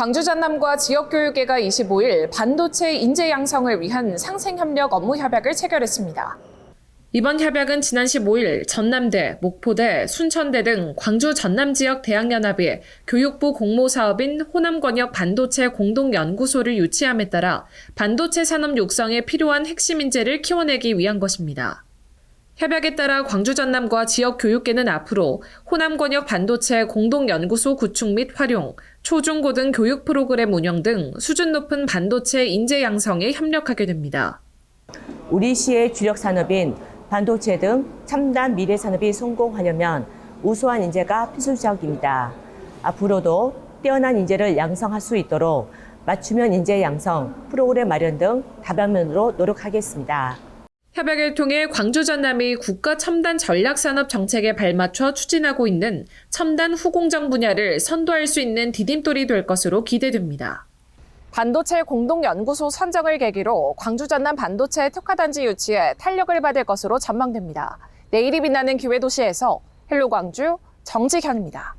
광주 전남과 지역교육계가 25일 반도체 인재 양성을 위한 상생협력 업무 협약을 체결했습니다. 이번 협약은 지난 15일 전남대, 목포대, 순천대 등 광주 전남 지역 대학연합이 교육부 공모 사업인 호남권역 반도체 공동연구소를 유치함에 따라 반도체 산업 육성에 필요한 핵심 인재를 키워내기 위한 것입니다. 협약에 따라 광주 전남과 지역 교육계는 앞으로 호남권역 반도체 공동연구소 구축 및 활용, 초중고등 교육 프로그램 운영 등 수준 높은 반도체 인재 양성에 협력하게 됩니다. 우리 시의 주력 산업인 반도체 등 첨단 미래 산업이 성공하려면 우수한 인재가 필수적입니다. 앞으로도 뛰어난 인재를 양성할 수 있도록 맞춤형 인재 양성, 프로그램 마련 등 다방면으로 노력하겠습니다. 협약을 통해 광주 전남이 국가 첨단 전략 산업 정책에 발맞춰 추진하고 있는 첨단 후공정 분야를 선도할 수 있는 디딤돌이 될 것으로 기대됩니다. 반도체 공동연구소 선정을 계기로 광주 전남 반도체 특화단지 유치에 탄력을 받을 것으로 전망됩니다. 내일이 빛나는 기회 도시에서 헬로 광주 정지현입니다.